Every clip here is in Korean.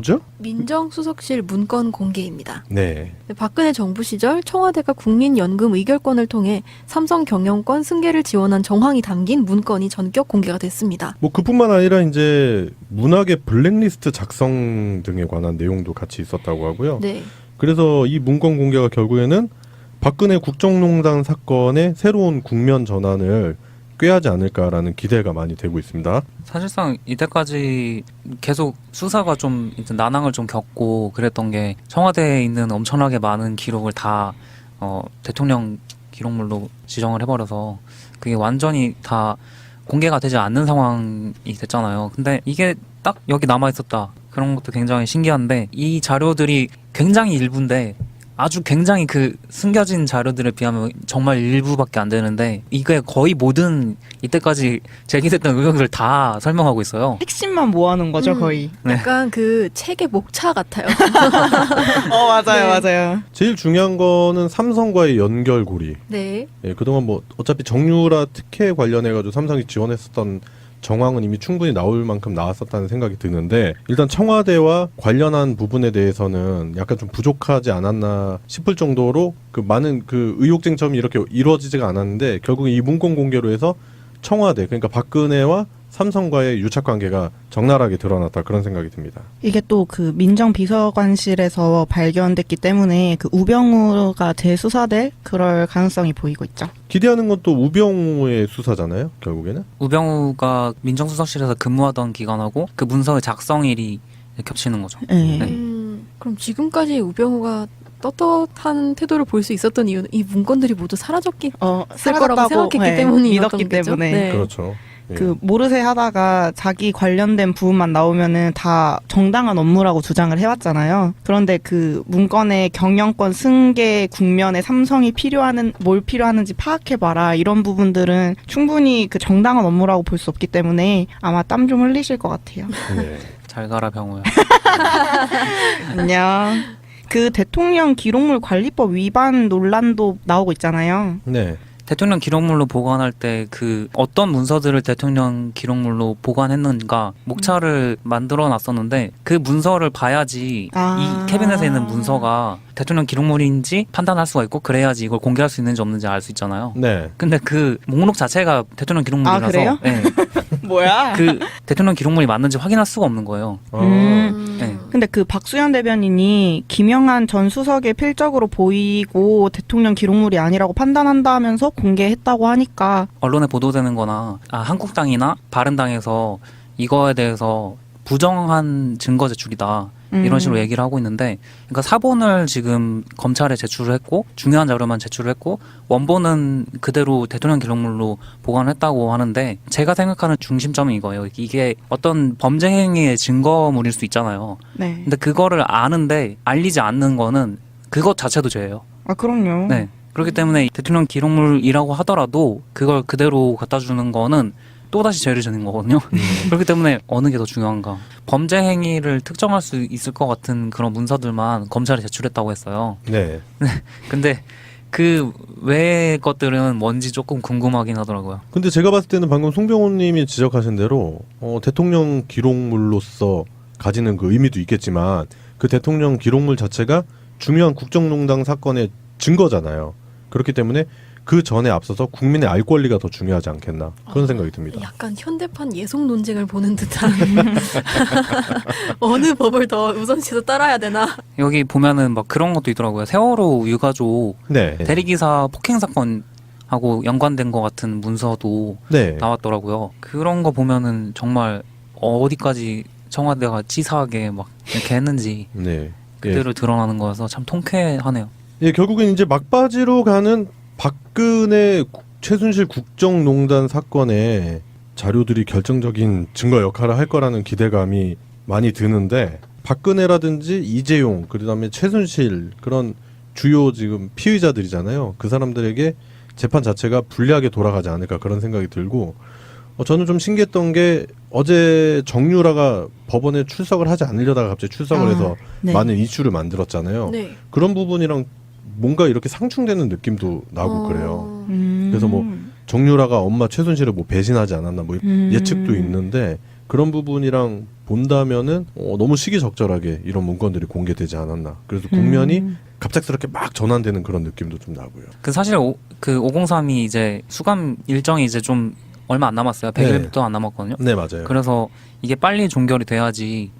뭐죠? 민정수석실 문건 공개입니다. 네. 박근혜 정부 시절 청와대가 국민연금 의결권을 통해 삼성 경영권 승계를 지원한 정황이 담긴 문건이 전격 공개가 됐습니다. 뭐 그뿐만 아니라 이제 문학의 블랙리스트 작성 등에 관한 내용도 같이 있었다고 하고요. 네. 그래서 이 문건 공개가 결국에는 박근혜 국정농단 사건의 새로운 국면 전환을 꾀하지 않을까라는 기대가 많이 되고 있습니다. 사실상 이때까지 계속 수사가 좀 이제 난항을 좀 겪고 그랬던 게 청와대에 있는 엄청나게 많은 기록을 다 어, 대통령 기록물로 지정을 해버려서 그게 완전히 다 공개가 되지 않는 상황이 됐잖아요. 근데 이게 딱 여기 남아 있었다. 그런 것도 굉장히 신기한데 이 자료들이 굉장히 일부인데 아주 굉장히 그 숨겨진 자료들에 비하면 정말 일부밖에 안 되는데 이게 거의 모든 이때까지 제기됐던 의혹을 다 설명하고 있어요. 핵심만 모아놓은 거죠, 음. 거의. 네. 약간 그 책의 목차 같아요. 어, 맞아요, 네. 맞아요. 제일 중요한 거는 삼성과의 연결고리. 네. 예, 그동안 뭐 어차피 정유라 특혜 관련해 가지고 삼성이 지원했었던 정황은 이미 충분히 나올 만큼 나왔었다는 생각이 드는데 일단 청와대와 관련한 부분에 대해서는 약간 좀 부족하지 않았나 싶을 정도로 그 많은 그 의혹 쟁점이 이렇게 이루어지지가 않았는데 결국 이 문건 공개로 해서 청와대 그러니까 박근혜와 삼성과의 유착 관계가 적나라하게 드러났다 그런 생각이 듭니다. 이게 또 그 민정 비서관실에서 발견됐기 때문에 그 우병우가 재수사될 그럴 가능성이 보이고 있죠. 기대하는 건 또 우병우의 수사잖아요. 결국에는. 우병우가 민정수석실에서 근무하던 기간하고 그 문서의 작성일이 겹치는 거죠. 네. 네. 음, 그럼 지금까지 우병우가 떳떳한 태도를 볼 수 있었던 이유는 이 문건들이 모두 사라졌기 어, 쓸 거라고 사라졌다고, 생각했기 네, 때문이었던 믿었기 거겠죠? 때문에. 네. 그렇죠. 예. 그 모르쇠 하다가 자기 관련된 부분만 나오면은 다 정당한 업무라고 주장을 해왔잖아요. 그런데 그 문건의 경영권 승계 국면에 삼성이 필요하는 뭘 필요하는지 파악해봐라 이런 부분들은 충분히 그 정당한 업무라고 볼 수 없기 때문에 아마 땀 좀 흘리실 것 같아요. 네. 잘 가라 병우야. 안녕. 그 대통령 기록물 관리법 위반 논란도 나오고 있잖아요. 네. 대통령 기록물로 보관할 때 그 어떤 문서들을 대통령 기록물로 보관했는가 목차를 만들어 놨었는데 그 문서를 봐야지 아. 이 캐비넷에 있는 문서가 대통령 기록물인지 판단할 수가 있고 그래야지 이걸 공개할 수 있는지 없는지 알 수 있잖아요. 네. 근데 그 목록 자체가 대통령 기록물이라서 아, 그래요? 네, 뭐야? 그 대통령 기록물이 맞는지 확인할 수가 없는 거예요. 어, 음. 네. 근데 그 박수현 대변인이 김영한 전 수석의 필적으로 보이고 대통령 기록물이 아니라고 판단한다면서 공개했다고 하니까 언론에 보도되는 거나 아, 한국당이나 바른당에서 이거에 대해서 부정한 증거 제출이다. 음. 이런 식으로 얘기를 하고 있는데 그러니까 사본을 지금 검찰에 제출을 했고 중요한 자료만 제출을 했고 원본은 그대로 대통령 기록물로 보관을 했다고 하는데 제가 생각하는 중심점은 이거예요. 이게 어떤 범죄 행위의 증거물일 수 있잖아요. 네. 근데 그거를 아는데 알리지 않는 거는 그것 자체도 죄예요. 아 그럼요. 네. 그렇기 때문에 대통령 기록물이라고 하더라도 그걸 그대로 갖다 주는 거는 또다시 죄를 지는 거거든요. 그렇기 때문에 어느 게 더 중요한가. 범죄 행위를 특정할 수 있을 것 같은 그런 문서들만 검찰에 제출했다고 했어요. 네. 근데 그 외의 것들은 뭔지 조금 궁금하긴 하더라고요. 근데 제가 봤을 때는 방금 송병호님이 지적하신 대로 어, 대통령 기록물로서 가지는 그 의미도 있겠지만 그 대통령 기록물 자체가 중요한 국정농단 사건의 증거잖아요. 그렇기 때문에 그 전에 앞서서 국민의 알 권리가 더 중요하지 않겠나 그런 아, 생각이 듭니다. 약간 현대판 예속 논쟁을 보는 듯한 어느 법을 더 우선시해서 따라야 되나? 여기 보면은 막 그런 것도 있더라고요. 세월호 유가족 네. 대리기사 폭행 사건 하고 연관된 것 같은 문서도 네. 나왔더라고요. 그런 거 보면은 정말 어디까지 청와대가 치사하게 막 이렇게 했는지 네. 그대로 드러나는 거여서 참 통쾌하네요. 예, 결국엔 이제 막바지로 가는 박근혜 국- 최순실 국정농단 사건의 자료들이 결정적인 증거 역할을 할 거라는 기대감이 많이 드는데 박근혜라든지 이재용 그다음에 최순실 그런 주요 지금 피의자들이잖아요. 그 사람들에게 재판 자체가 불리하게 돌아가지 않을까 그런 생각이 들고 어, 저는 좀 신기했던 게 어제 정유라가 법원에 출석을 하지 않으려다가 갑자기 출석을 아, 해서 네. 많은 이슈를 만들었잖아요. 네. 그런 부분이랑 뭔가 이렇게 상충되는 느낌도 나고 어, 그래요. 음. 그래서 뭐 정유라가 엄마 최순실을 뭐 배신하지 않았나 뭐 음. 예측도 있는데 그런 부분이랑 본다면은 어, 너무 시기적절하게 이런 문건들이 공개되지 않았나. 그래서 국면이 음. 갑작스럽게 막 전환되는 그런 느낌도 좀 나고요. 그 사실 오, 그 503이 이제 수감 일정이 이제 좀 얼마 안 남았어요. 100일도 안 남았거든요. 네 맞아요. 그래서 이게 빨리 종결이 돼야지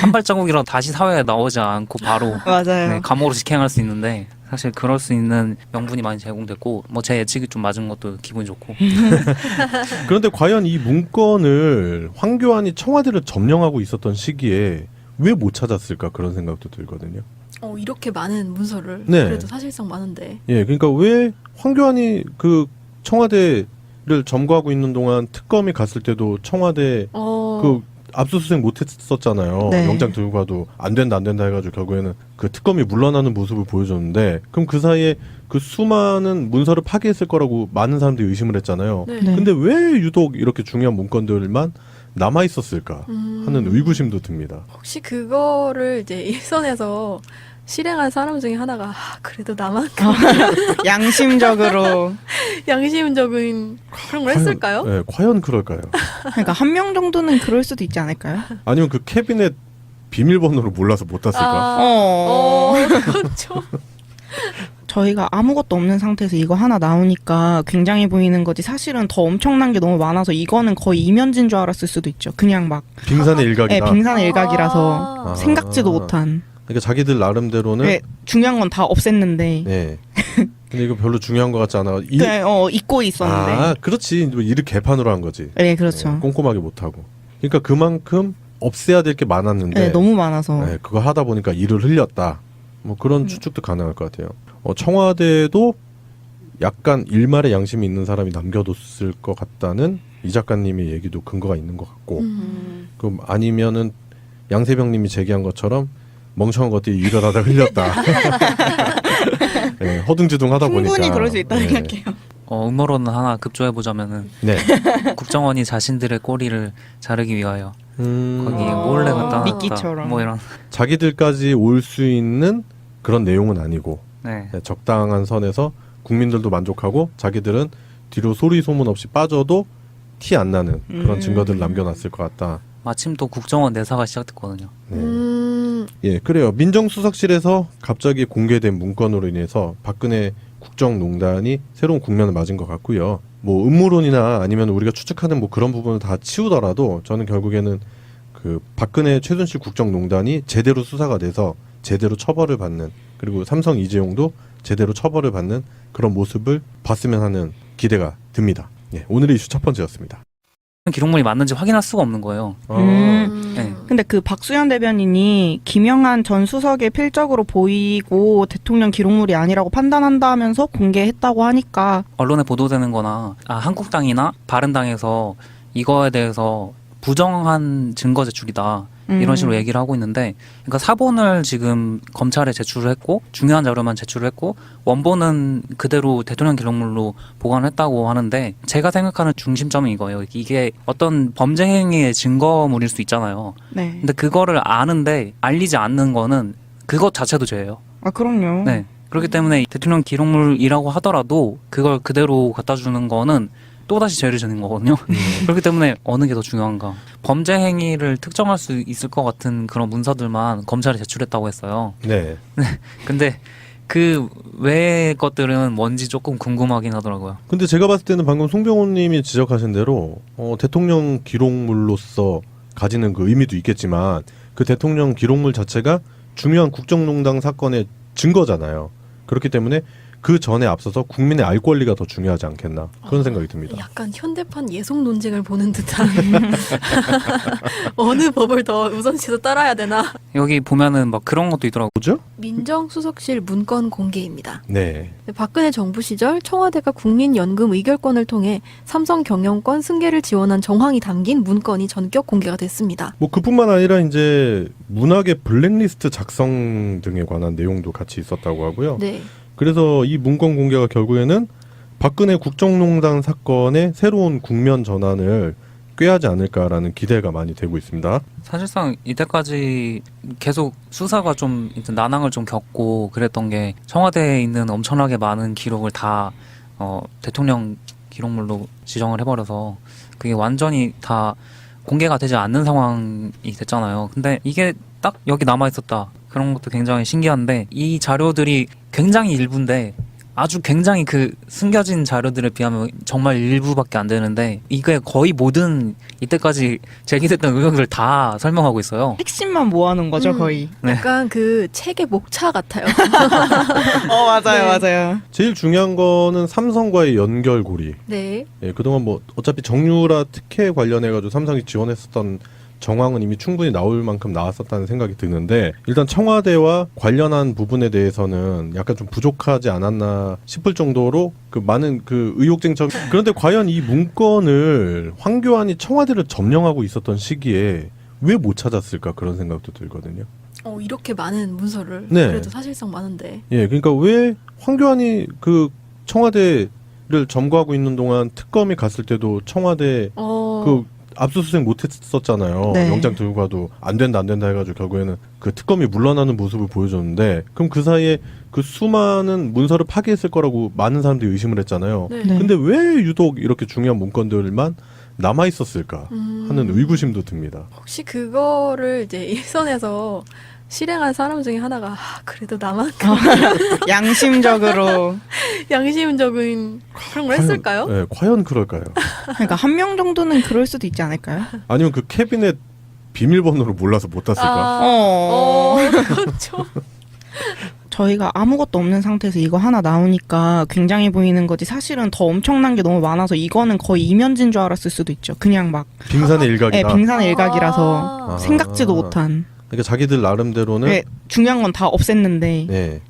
한 발자국이라도 다시 사회에 나오지 않고 바로 맞아요. 네, 감옥으로 직행할 수 있는데 사실 그럴 수 있는 명분이 많이 제공됐고 뭐 제 예측이 좀 맞은 것도 기분이 좋고 그런데 과연 이 문건을 황교안이 청와대를 점령하고 있었던 시기에 왜 못 찾았을까 그런 생각도 들거든요. 어, 이렇게 많은 문서를 네. 그래도 사실상 많은데 예, 그러니까 왜 황교안이 그 청와대 를 점거하고 있는 동안 특검이 갔을 때도 청와대 어, 그 압수수색 못했었잖아요. 네. 영장 들고 가도 안 된다 안 된다 해가지고 결국에는 그 특검이 물러나는 모습을 보여줬는데 그럼 그 사이에 그 수많은 문서를 파기했을 거라고 많은 사람들이 의심을 했잖아요. 네. 네. 근데 왜 유독 이렇게 중요한 문건들만 남아 있었을까 음, 하는 의구심도 듭니다. 혹시 그거를 이제 일선에서 실행한 사람 중에 하나가 아, 그래도 나만큼 양심적으로 양심적인 그런 걸 했을까요? 네, 과연 그럴까요? 그러니까 한 명 정도는 그럴 수도 있지 않을까요? 아니면 그 캐비넷 비밀번호를 몰라서 못 땄을까? 아, 어. 어, 그렇죠. 저희가 아무것도 없는 상태에서 이거 하나 나오니까 굉장히 보이는 거지 사실은 더 엄청난 게 너무 많아서 이거는 거의 이면진 줄 알았을 수도 있죠. 그냥 막 빙산의 예, 일각이다. 빙산의 일각이라서 아. 생각지도 못한. 그러니까 자기들 나름대로는 네, 중요한 건 다 없앴는데 네. 근데 이거 별로 중요한 것 같지 않아. 일- 네, 어, 잊고 있었는데. 아, 그렇지. 뭐 일을 개판으로 한 거지. 네, 그렇죠. 네, 꼼꼼하게 못 하고. 그러니까 그만큼 없애야 될 게 많았는데 네, 너무 많아서. 네, 그거 하다 보니까 일을 흘렸다. 뭐 그런 음. 추측도 가능할 것 같아요. 어, 청와대도 약간 일말의 양심이 있는 사람이 남겨뒀을 것 같다는 이 작가님의 얘기도 근거가 있는 것 같고, 음. 그럼 아니면은 양세병님이 제기한 것처럼 멍청한 것들이 일을 하다 흘렸다. 네, 허둥지둥하다 보니까 충분히 그럴 수 있다 네. 생각해요. 어, 음모론은 하나 급조해 보자면은 네. 국정원이 자신들의 꼬리를 자르기 위하여 음, 거기 아. 몰래 갖다 놨다 미끼처럼. 뭐 이런 자기들까지 올 수 있는 그런 내용은 아니고 네. 네, 적당한 선에서 국민들도 만족하고 자기들은 뒤로 소리 소문 없이 빠져도 티 안 나는 그런 음. 증거들을 남겨놨을 것 같다. 마침 또 국정원 내사가 시작됐거든요. 네. 음, 예, 그래요. 민정수석실에서 갑자기 공개된 문건으로 인해서 박근혜 국정농단이 새로운 국면을 맞은 것 같고요. 뭐 음모론이나 아니면 우리가 추측하는 뭐 그런 부분을 다 치우더라도 저는 결국에는 그 박근혜 최순실 국정농단이 제대로 수사가 돼서 제대로 처벌을 받는 그리고 삼성 이재용도 제대로 처벌을 받는 그런 모습을 봤으면 하는 기대가 듭니다. 예, 오늘의 이슈 첫 번째였습니다. 기록물이 맞는지 확인할 수가 없는 거예요. 어, 음. 네. 근데 그 박수현 대변인이 김영한 전 수석의 필적으로 보이고 대통령 기록물이 아니라고 판단한다면서 공개했다고 하니까 언론에 보도되는 거나 아, 한국당이나 바른당에서 이거에 대해서 부정한 증거 제출이다. 음. 이런 식으로 얘기를 하고 있는데 그러니까 사본을 지금 검찰에 제출을 했고 중요한 자료만 제출을 했고 원본은 그대로 대통령 기록물로 보관을 했다고 하는데 제가 생각하는 중심점은 이거예요. 이게 어떤 범죄 행위의 증거물일 수 있잖아요. 네. 근데 그거를 아는데 알리지 않는 거는 그것 자체도 죄예요. 아 그럼요. 네. 그렇기 때문에 대통령 기록물이라고 하더라도 그걸 그대로 갖다 주는 거는 또다시 죄를 지는 거거든요. 그렇기 때문에 어느 게 더 중요한가. 범죄 행위를 특정할 수 있을 것 같은 그런 문서들만 검찰에 제출했다고 했어요. 네. 근데 그 외의 것들은 뭔지 조금 궁금하긴 하더라고요. 근데 제가 봤을 때는 방금 송병호님이 지적하신 대로 어, 대통령 기록물로서 가지는 그 의미도 있겠지만 그 대통령 기록물 자체가 중요한 국정농단 사건의 증거잖아요. 그렇기 때문에 그 전에 앞서서 국민의 알 권리가 더 중요하지 않겠나 그런 아, 생각이 듭니다. 약간 현대판 예속 논쟁을 보는 듯한 어느 법을 더 우선시해서 따라야 되나 여기 보면은 막 그런 것도 있더라고요. 뭐죠? 민정수석실 문건 공개입니다. 네. 박근혜 정부 시절 청와대가 국민연금 의결권을 통해 삼성 경영권 승계를 지원한 정황이 담긴 문건이 전격 공개가 됐습니다. 뭐 그뿐만 아니라 이제 문학의 블랙리스트 작성 등에 관한 내용도 같이 있었다고 하고요. 네. 그래서 이 문건 공개가 결국에는 박근혜 국정농단 사건의 새로운 국면 전환을 꾀하지 않을까라는 기대가 많이 되고 있습니다. 사실상 이때까지 계속 수사가 좀 난항을 좀 겪고 그랬던 게 청와대에 있는 엄청나게 많은 기록을 다 어, 대통령 기록물로 지정을 해버려서 그게 완전히 다 공개가 되지 않는 상황이 됐잖아요. 근데 이게 딱 여기 남아 있었다. 그런 것도 굉장히 신기한데 이 자료들이 굉장히 일부인데 아주 굉장히 그 숨겨진 자료들에 비하면 정말 일부밖에 안 되는데 이게 거의 모든 이때까지 제기됐던 의혹을 다 설명하고 있어요. 핵심만 모아놓은 거죠 음. 거의. 네. 약간 그 책의 목차 같아요. 어 맞아요 네. 맞아요. 제일 중요한 거는 삼성과의 연결고리. 네. 예, 그동안 뭐 어차피 정유라 특혜 관련해 가지고 삼성이 지원했었던 정황은 이미 충분히 나올 만큼 나왔었다는 생각이 드는데 일단 청와대와 관련한 부분에 대해서는 약간 좀 부족하지 않았나 싶을 정도로 그 많은 그 의혹쟁점 그런데 과연 이 문건을 황교안이 청와대를 점령하고 있었던 시기에 왜 못 찾았을까 그런 생각도 들거든요. 어, 이렇게 많은 문서를 네. 그래도 사실상 많은데. 예, 그러니까 왜 황교안이 그 청와대를 점거하고 있는 동안 특검이 갔을 때도 청와대 어. 그 압수수색 못했었잖아요. 네. 영장 들고 가도 안 된다 안 된다 해가지고 결국에는 그 특검이 물러나는 모습을 보여줬는데 그럼 그 사이에 그 수많은 문서를 파기했을 거라고 많은 사람들이 의심을 했잖아요. 네. 네. 근데 왜 유독 이렇게 중요한 문건들만 남아 있었을까 음. 하는 의구심도 듭니다. 혹시 그거를 이제 일선에서 실행한 사람 중에 하나가 아, 그래도 나만큼 양심적으로 양심적인 그런 걸 했을까요? 네, 과연 그럴까요? 그러니까 한 명 정도는 그럴 수도 있지 않을까요? 아니면 그 캐비넷 비밀번호를 몰라서 못 땄을까? 아, 어. 어, 그렇죠. 저희가 아무것도 없는 상태에서 이거 하나 나오니까 굉장히 보이는 거지 사실은 더 엄청난 게 너무 많아서 이거는 거의 이면진 줄 알았을 수도 있죠. 그냥 막 빙산의 예, 일각이다. 빙산의 일각이라서 아. 생각지도 못한. 그러니까 자기들 나름대로는 네, 중요한 건 다 없앴는데 네.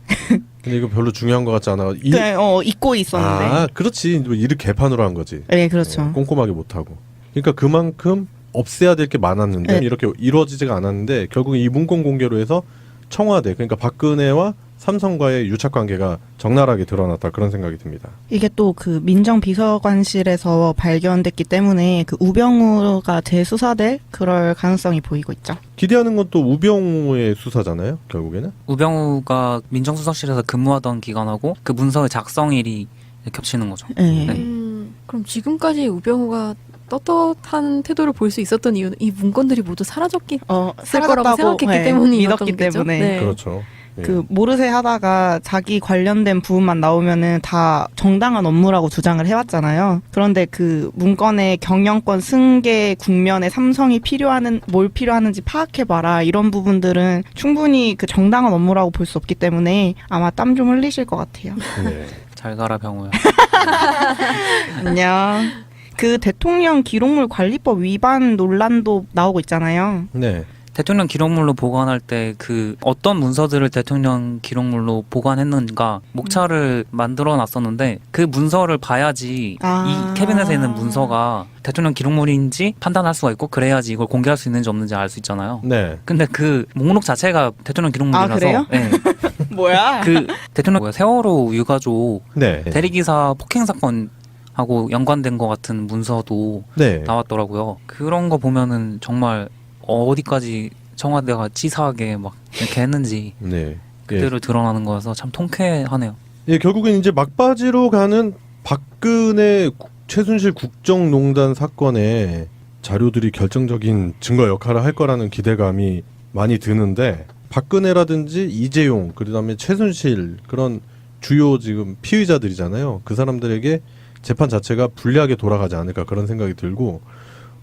근데 이거 별로 중요한 것 같지 않아. 이, 그, 어, 잊고 있었는데. 아, 그렇지. 뭐 일을 개판으로 한 거지. 네, 그렇죠. 네, 꼼꼼하게 못 하고. 그러니까 그만큼 없애야 될 게 많았는데 네. 이렇게 이루어지지가 않았는데 결국 이 문건 공개로 해서 청와대 그러니까 박근혜와 삼성과의 유착 관계가 적나라하게 드러났다 그런 생각이 듭니다. 이게 또 그 민정 비서관실에서 발견됐기 때문에 그 우병우가 재수사될 그럴 가능성이 보이고 있죠. 기대하는 건 또 우병우의 수사잖아요. 결국에는. 우병우가 민정수석실에서 근무하던 기간하고 그 문서의 작성일이 겹치는 거죠. 네. 네. 음, 그럼 지금까지 우병우가 떳떳한 태도를 볼 수 있었던 이유는 이 문건들이 모두 사라졌기 어, 쓸 거라고 사라졌다고, 생각했기 네, 때문이었던 믿었기 거죠? 때문에 네. 그렇죠. 예. 그 모르쇠 하다가 자기 관련된 부분만 나오면은 다 정당한 업무라고 주장을 해왔잖아요. 그런데 그 문건의 경영권 승계 국면에 삼성이 필요하는 뭘 필요하는지 파악해봐라 이런 부분들은 충분히 그 정당한 업무라고 볼 수 없기 때문에 아마 땀 좀 흘리실 것 같아요. 네. 잘 가라 병우야. 안녕. 그 대통령 기록물 관리법 위반 논란도 나오고 있잖아요. 네. 대통령 기록물로 보관할 때 그 어떤 문서들을 대통령 기록물로 보관했는가 목차를 만들어 놨었는데 그 문서를 봐야지 아. 이 캐비넷에 있는 문서가 대통령 기록물인지 판단할 수가 있고 그래야지 이걸 공개할 수 있는지 없는지 알 수 있잖아요. 네. 근데 그 목록 자체가 대통령 기록물이라서 아, 그래요? 네. 뭐야? 그 대통령 뭐야, 세월호 유가족 네. 대리기사 폭행 사건 하고 연관된 것 같은 문서도 네. 나왔더라고요. 그런 거 보면은 정말 어디까지 청와대가 치사하게 막 이렇게 했는지 네. 예. 그대로 드러나는 거여서 참 통쾌하네요. 예, 결국엔 이제 막바지로 가는 박근혜 국- 최순실 국정농단 사건의 자료들이 결정적인 증거 역할을 할 거라는 기대감이 많이 드는데 박근혜라든지 이재용 그다음에 최순실 그런 주요 지금 피의자들이잖아요. 그 사람들에게 재판 자체가 불리하게 돌아가지 않을까 그런 생각이 들고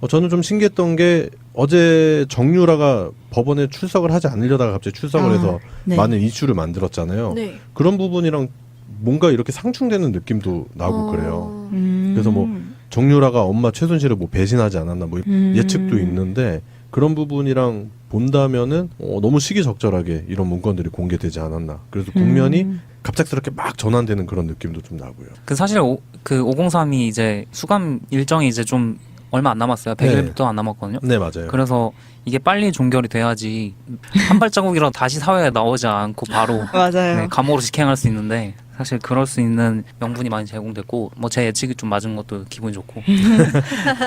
어, 저는 좀 신기했던 게 어제 정유라가 법원에 출석을 하지 않으려다가 갑자기 출석을 아, 해서 네. 많은 이슈를 만들었잖아요. 네. 그런 부분이랑 뭔가 이렇게 상충되는 느낌도 나고 어, 그래요. 음. 그래서 뭐 정유라가 엄마 최순실을 뭐 배신하지 않았나 뭐 음. 예측도 있는데 그런 부분이랑 본다면은 어, 너무 시기적절하게 이런 문건들이 공개되지 않았나. 그래서 국면이 음. 갑작스럽게 막 전환되는 그런 느낌도 좀 나고요. 그 사실 오, 그 503이 이제 수감 일정이 이제 좀 얼마 안 남았어요. 100일부터 안 남았거든요. 네 맞아요. 그래서 이게 빨리 종결이 돼야지 한 발자국이라도 다시 사회에 나오지 않고 바로 맞아요. 네, 감옥으로 직행할 수 있는데 사실 그럴 수 있는 명분이 많이 제공됐고 뭐 제 예측이 좀 맞은 것도 기분이 좋고